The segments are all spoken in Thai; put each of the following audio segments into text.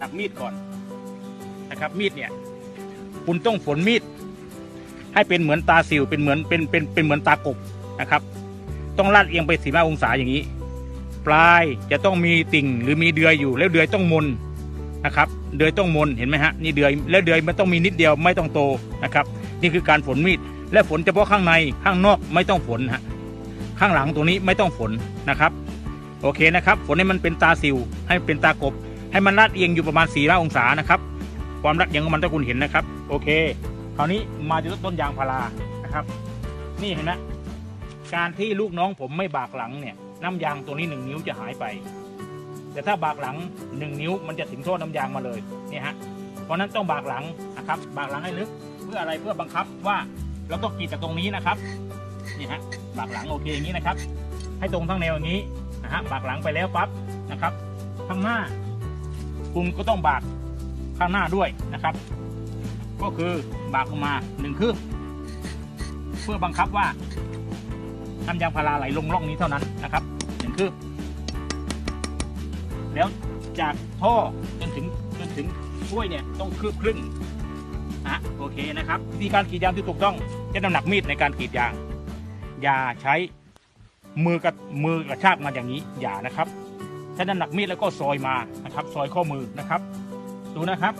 ตักมีดก่อนนะครับ มีดเนี่ย คุณต้องฝนมีด ให้เป็นเหมือนตาสิวเป็นเหมือนเป็นเป็นเป็นเหมือนตากบนะครับ ต้องลาดเอียงไปสี่ห้าองศาอย่างนี้ ปลายจะต้องมีติ่งหรือมีเดือยอยู่ แล้วเดือยต้องมนนะครับ เดือยต้องมนเห็นไหมฮะนี่เดือยแล้วเดือยมันต้องมีนิดเดียวไม่ต้องโตนะครับ นี่คือการฝนมีด และฝนเฉพาะข้างในข้างนอกไม่ต้องฝนฮะข้างหลังตรงนี้ไม่ต้องฝนนะครับ โอเคนะครับ ฝนให้มันเป็นตาสิวให้เป็นตากบ ให้มันลาดเอียงอยู่ประมาณ4ี่องศานะครับ ความลาดเอียงของมันถ้าคุณเห็นนะครับ โอเค คราวนี้มาที่ต้นยางพารานะครับ นี่เห็นไหมการที่ลูกน้องผมไม่บากหลังเนี่ย น้ำยางตัวนี้หนึ่งนิ้วจะหายไป แต่ถ้าบากหลังหนึ่งนิ้วมันจะถึงโทษน้ำยางมาเลยเนี่ฮะเพราะฉะนั้นต้องบากหลังนะครับ บากหลังให้ลึกเพื่ออะไรเพื่อบังคับว่าเราต้องกรีดจากตรงนี้นะครับนี่ฮะบากหลังโอเคอย่างนี้นะครับ ให้ตรงทั้งแนวอย่างนี้นะฮะบากหลังไปแล้วปั๊บนะครับข้างหน้า คุณก็ต้องบากข้างหน้าด้วยนะครับ ก็คือบากลงมาหนึ่งคืบเพื่อบังคับว่าน้ำยางพาราไหลลงร่องนี้เท่านั้นนะครับหนึ่งคืบแล้วจากท่อจนถึงจนถึงถ้วยเนี่ยต้องคืบครึ่งนะโอเคนะครับวิธีการกรีดยางที่ถูกต้องใช้น้ำหนักมีดในการกรีดยาง อย่าใช้มือกับมือกระชากมาอย่างนี้อย่านะครับ ใช้น้ำหนักมีดแล้วก็ซอยมานะครับ ซอยข้อมือนะครับ ดูนะครับ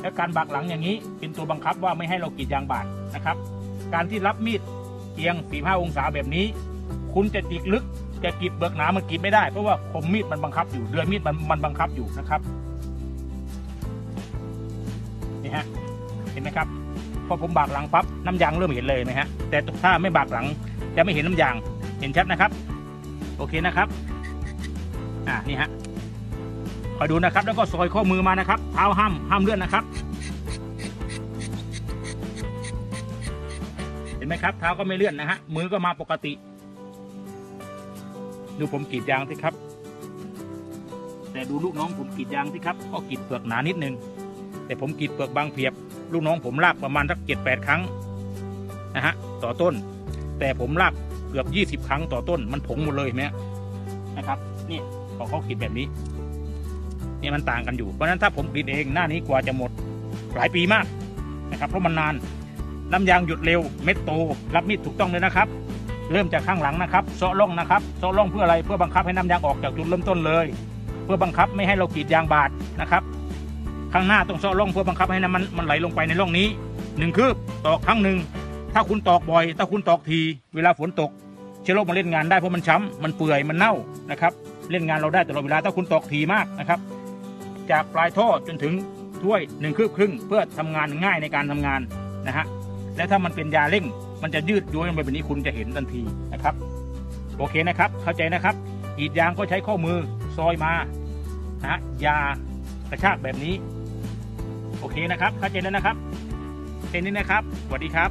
แล้วการบักหลังอย่างนี้เป็นตัวบังคับว่าไม่ให้เรากรีดยางบาดนะครับ การที่รับมีดเอียง 45 องศาแบบนี้ คุณจะจิกลึกจะกรีดเบิกหนามันกรีดไม่ได้เพราะว่าคมมีดมันบังคับอยู่เดือยมีดมันมันบังคับอยู่นะครับนี่ฮะเห็นไหมครับพอผมบากหลังปั๊บน้ำยางเริ่มเห็นเลยไหมฮะแต่ถ้าไม่บากหลังจะไม่เห็นน้ำยางเห็นชัดนะครับ โอเคนะครับ อ่านี่ฮะคอยดูนะครับ แล้วก็ซอยข้อมือมานะครับ เท้าห้ามห้ามเลื่อนนะครับ เห็นไหมครับ เท้าก็ไม่เลื่อนนะฮะ มือก็มาปกติ ดูผมกรีดยางสิครับ แต่ดูลูกน้องผมกรีดยางสิครับ ก็กรีดเปลือกหนานิดนึง แต่ผมกรีดเปลือกบางเพียบ ลูกน้องผมลากประมาณสักเจ็ดแปดครั้งนะฮะต่อต้น แต่ผมลากเกือบยี่สิบครั้งต่อต้น มันผงหมดเลยเห็นไหมนะครับ นี่ พอเขากรีดแบบนี้เนี่ยมันต่างกันอยู่ เพราะฉะนั้นถ้าผมกรีดเองหน้านี้กว่าจะหมดหลายปีมากนะครับเพราะมันนานน้ำยางหยุดเร็วเม็ดโตรับมีดถูกต้องเลยนะครับ เริ่มจากข้างหลังนะครับเซาะล่องนะครับเซาะล่องเพื่ออะไรเพื่อบังคับให้น้ำยางออกจากจุดเริ่มต้นเลย เพื่อบังคับไม่ให้เรากรีดยางบาดนะครับ ข้างหน้าต้องเซาะล่องเพื่อบังคับให้น้ำมันมันไหลลงไปในร่องนี้หนึ่งคืบตอกครั้งหนึ่งถ้าคุณตอกบ่อย ถ้าคุณตอกที เวลาฝนตก เชื้อโรคมาเล่นงานได้เพราะมันช้ำมันเปื่อยมันเน่านะครับ เล่นงานเราได้ตลอดเวลาถ้าคุณตอกทีมากนะครับ จากปลายท่อจนถึงถ้วยหนึ่งคืบครึ่ง เพื่อทำงานง่ายในการทำงานนะฮะและถ้ามันเป็นยาเร่ง มันจะยืดย้วยลงไปแบบนี้คุณจะเห็นทันทีนะครับ โอเคนะครับ เข้าใจนะครับกรีดยางก็ใช้ข้อมือซอยมานะฮะยากระชากแบบนี้ โอเคนะครับเข้าใจแล้วนะครับแค่นี้นะครับสวัสดีครับ